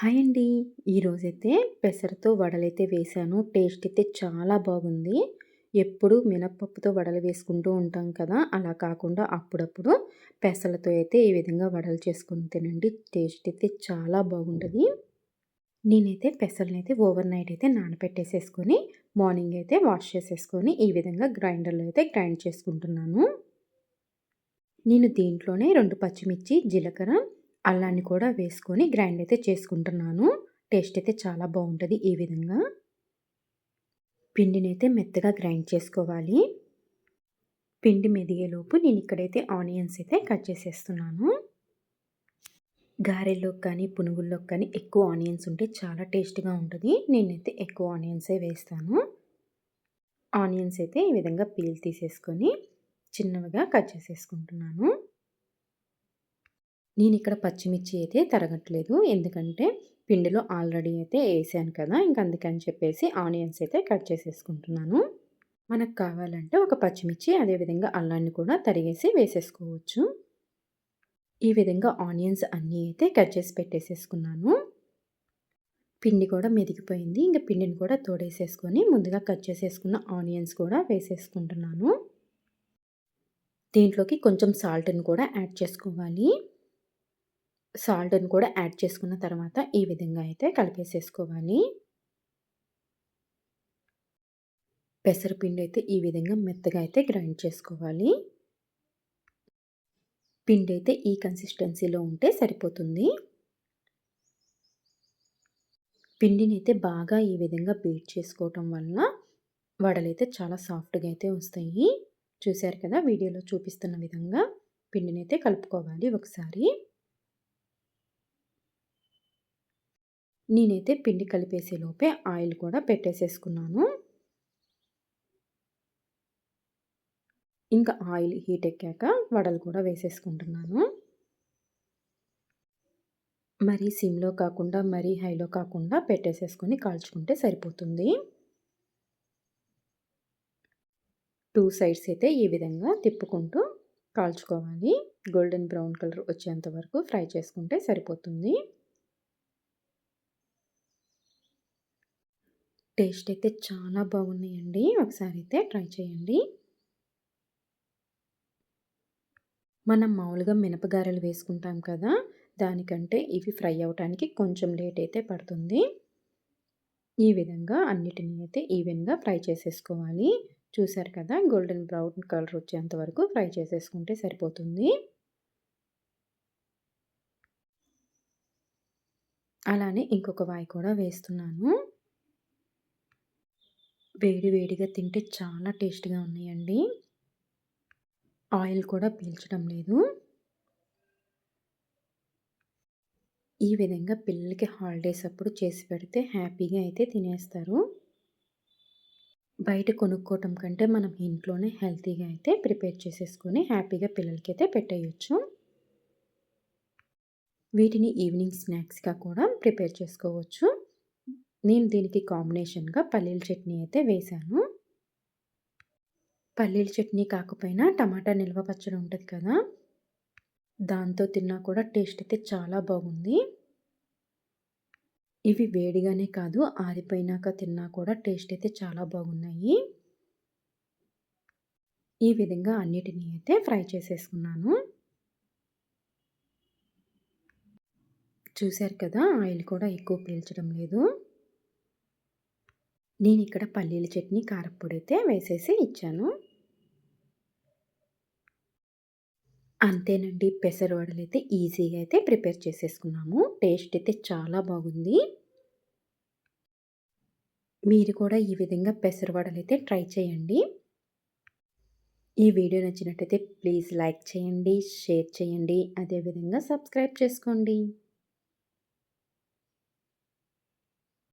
Hi అండి. ఈరోజైతే పెసరతో వడలైతే వేశాను టేస్ట్ అయితే చాలా బాగుంది. ఎప్పుడు మినప్పప్పుతో వడలు వేసుకుంటూ ఉంటాం కదా అలా కాకుండా అప్పుడప్పుడు పెసలతో అయితే ఈ విధంగా వడలు చేసుకుని తినండి. టేస్ట్ అయితే చాలా బాగుంటుంది. నేనైతే పెసలనైతే ఓవర్ నైట్ అయితే నానబెట్టేసేసుకొని మార్నింగ్ అయితే వాష్ చేసేసుకొని ఈ విధంగా గ్రైండర్లో అయితే గ్రైండ్ చేసుకుంటున్నాను. నేను దీంట్లోనే రెండు పచ్చిమిర్చి జీలకర్ర అల్లాన్ని కూడా వేసుకొని గ్రైండ్ అయితే చేసుకుంటున్నాను. టేస్ట్ అయితే చాలా బాగుంటుంది ఈ విధంగా. పిండిని అయితే మెత్తగా గ్రైండ్ చేసుకోవాలి. పిండి మెదిగేలోపు నేను ఇక్కడైతే ఆనియన్స్ అయితే కట్ చేసేస్తున్నాను. గారెల్లోకి కానీ పునుగుల్లోకి కానీ ఎక్కువ ఆనియన్స్ ఉంటే చాలా టేస్ట్గా ఉంటుంది. నేనైతే ఎక్కువ ఆనియన్సే వేస్తాను. ఆనియన్స్ అయితే ఈ విధంగా పీల్ తీసేసుకొని చిన్నవిగా కట్ చేసేసుకుంటున్నాను. నేను ఇక్కడ పచ్చిమిర్చి అయితే తరగట్లేదు. ఎందుకంటే పిండిలో ఆల్రెడీ అయితే వేసాను కదా ఇంక అందుకని చెప్పేసి ఆనియన్స్ అయితే కట్ చేసేసుకుంటున్నాను. మనకు కావాలంటే ఒక పచ్చిమిర్చి అదేవిధంగా అల్లాన్ని కూడా తరిగేసి వేసేసుకోవచ్చు. ఈ విధంగా ఆనియన్స్ అన్నీ అయితే కట్ చేసి పెట్టేసేసుకున్నాను. పిండి కూడా మెదిగిపోయింది. ఇంకా పిండిని కూడా తోడేసేసుకొని ముందుగా కట్ చేసేసుకున్న ఆనియన్స్ కూడా వేసేసుకుంటున్నాను. దీంట్లోకి కొంచెం సాల్ట్ని కూడా యాడ్ చేసుకోవాలి. సాల్ట్ని కూడా యాడ్ చేసుకున్న తర్వాత ఈ విధంగా అయితే కలిపేసేసుకోవాలి. పెసరపిండి అయితే ఈ విధంగా మెత్తగా అయితే గ్రైండ్ చేసుకోవాలి. పిండి అయితే ఈ కన్సిస్టెన్సీలో ఉంటే సరిపోతుంది. పిండిని అయితే బాగా ఈ విధంగా బీట్ చేసుకోవటం వల్ల వడలైతే చాలా సాఫ్ట్గా అయితే వస్తాయి. చూశారు కదా వీడియోలో చూపిస్తున్న విధంగా పిండిని అయితే కలుపుకోవాలి ఒకసారి. నేనైతే పిండి కలిపేసే లోపే ఆయిల్ కూడా పెట్టేసేసుకున్నాను. ఇంకా ఆయిల్ హీట్ ఎక్కాక వడలు కూడా వేసేసుకుంటున్నాను. మరీ సిమ్లో కాకుండా మరీ హైలో కాకుండా పెట్టేసేసుకొని కాల్చుకుంటే సరిపోతుంది. టూ సైడ్స్ అయితే ఈ విధంగా తిప్పుకుంటూ కాల్చుకోవాలి. గోల్డెన్ బ్రౌన్ కలర్ వచ్చేంత వరకు ఫ్రై చేసుకుంటే సరిపోతుంది. టేస్ట్ అయితే చాలా బాగున్నాయండి. ఒకసారి అయితే ట్రై చేయండి. మనం మామూలుగా మినపగారెలు వేసుకుంటాం కదా దానికంటే ఇవి ఫ్రై అవడానికి కొంచెం లేట్ అయితే పడుతుంది. ఈ విధంగా అన్నిటిని అయితే ఈవెన్గా ఫ్రై చేసేసుకోవాలి. చూసారు కదా గోల్డెన్ బ్రౌన్ కలర్ వచ్చేంత వరకు ఫ్రై చేసేసుకుంటే సరిపోతుంది. అలానే ఇంకొక వాయి కూడా వేస్తున్నాను. వేడి వేడిగా తింటే చాలా టేస్ట్గా ఉన్నాయండి. ఆయిల్ కూడా పీల్చడం లేదు. ఈ విధంగా పిల్లలకి హాలిడేస్ అప్పుడు చేసి పెడితే హ్యాపీగా అయితే తినేస్తారు. బయట కొనుక్కోవటం కంటే మనం ఇంట్లోనే హెల్తీగా అయితే ప్రిపేర్ చేసేసుకొని హ్యాపీగా పిల్లలకి అయితే పెట్టేయచ్చు. వీటిని ఈవినింగ్ స్నాక్స్గా కూడా ప్రిపేర్ చేసుకోవచ్చు. నేను దీనికి కాంబినేషన్గా పల్లీల చట్నీ అయితే వేశాను పల్లీల చట్నీ కాకపోయినా టమాటా నిల్వ పచ్చడి ఉంటుంది కదా దాంతో తిన్నా కూడా టేస్ట్ అయితే చాలా బాగుంది. ఇవి వేడిగానే కాదు ఆరిపోయినాక తిన్నా కూడా టేస్ట్ అయితే చాలా బాగున్నాయి. ఈ విధంగా అన్నిటినీ అయితే ఫ్రై చేసేసుకున్నాను. చూశారు కదా ఆయిల్ కూడా ఎక్కువ పీల్చడం లేదు. నేను ఇక్కడ పల్లీల చట్నీ కారప్పొడి అయితే వేసేసి ఇచ్చాను. అంతేనండి పెసరవడలు అయితే ఈజీగా అయితే ప్రిపేర్ చేసేసుకున్నాము. టేస్ట్ అయితే చాలా బాగుంది. మీరు కూడా ఈ విధంగా పెసరవడలు అయితే ట్రై చేయండి. ఈ వీడియో నచ్చినట్టయితే ప్లీజ్ లైక్ చేయండి షేర్ చేయండి. అదేవిధంగా సబ్స్క్రైబ్ చేసుకోండి.